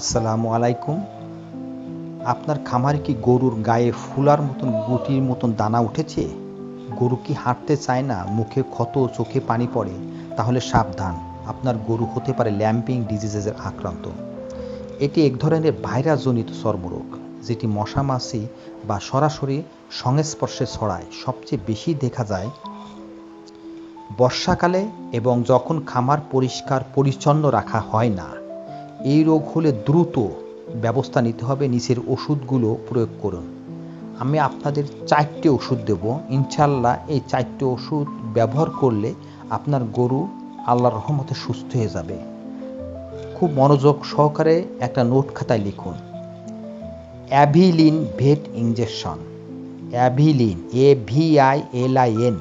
আসসালামু আলাইকুম। আপনার খামারে কি গরুর গায়ে ফুলার মতন, গুটির মতন দানা উঠেছে? গরু কি হাঁটতে চায় না? মুখে ক্ষত, চোখে পানি পড়ে? তাহলে সাবধান, আপনার গরু হতে পারে ল্যাম্পিং ডিজিজেসের আক্রান্ত। এটি এক ধরনের ভাইরাসজনিত চর্মরোগ যেটি মশা মাছি বা সরাসরি সংস্পর্শে ছড়ায়। সবচেয়ে বেশি দেখা যায় বর্ষাকালে এবং যখন খামার পরিষ্কার, পরিচ্ছন্ন রাখা হয় না এই রোগ হলে দ্রুত ব্যবস্থা নিতে হবে, নিচের ওষুধগুলো প্রয়োগ করুন। আমি আপনাদের চারটে ওষুধ দেব। ইনশাল্লাহ এই চারটে ওষুধ ব্যবহার করলে আপনার গরু আল্লাহর রহমতে সুস্থ হয়ে যাবে। খুব মনোযোগ সহকারে একটা নোট খাতায় লিখুন। Avilin vet injection Avilin, A V I L I N,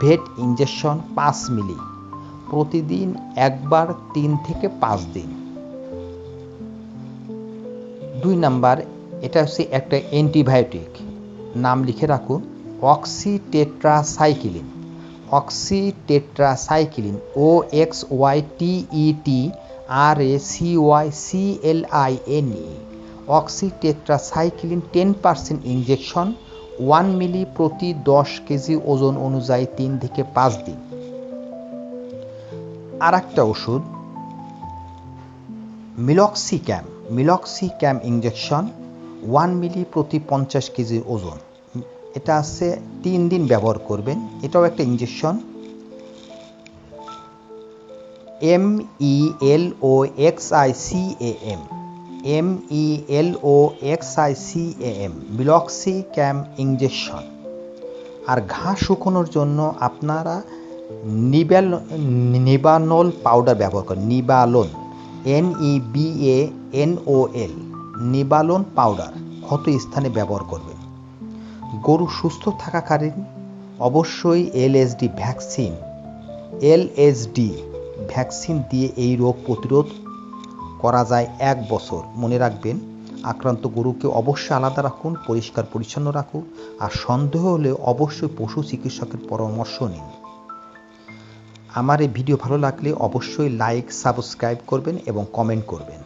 vet injection পাঁচ মিলি। প্রতিদিন একবার তিন থেকে পাঁচ দিন। দুই নাম্বার, এটা হচ্ছে একটা অ্যান্টিবায়োটিক। নাম লিখে রাখুন oxytetracycline. Oxytetracycline O X Y T E T R A C Y C L I N E oxytetracycline ten percent injection one মিলি প্রতি দশ কেজি ওজন অনুযায়ী তিন থেকে পাঁচ দিন। আর একটা ওষুধ, মিলক্সিক্যাম। মিলক্সিক্যাম ইঞ্জেকশন ওয়ান মিলি প্রতি পঞ্চাশ কেজি ওজন। এটা আছে তিন দিন ব্যবহার করবেন। এটাও একটা injection M E L O X I C A M. M E L O X I C A M meloxicam injection আর ঘাস শুকোনোর জন্য আপনারা নিবেল নিবানল পাউডার ব্যবহার করেন। Nebanol. N E B A N O L Nebanol powder ক্ষত স্থানে ব্যবহার করবেন। গরু সুস্থ থাকাকালীন অবশ্যই এলএসডি ভ্যাকসিন এলএসডি ভ্যাকসিন দিয়ে এই রোগ প্রতিরোধ করা যায় এক বছর। মনে রাখবেন, আক্রান্ত গরুকে অবশ্যই আলাদা রাখুন পরিষ্কার পরিচ্ছন্ন রাখুন, আর সন্দেহ হলে অবশ্যই পশু চিকিৎসকের পরামর্শ নিন। আমার এই ভিডিও ভালো লাগলে অবশ্যই লাইক সাবস্ক্রাইব করবেন এবং কমেন্ট করবেন।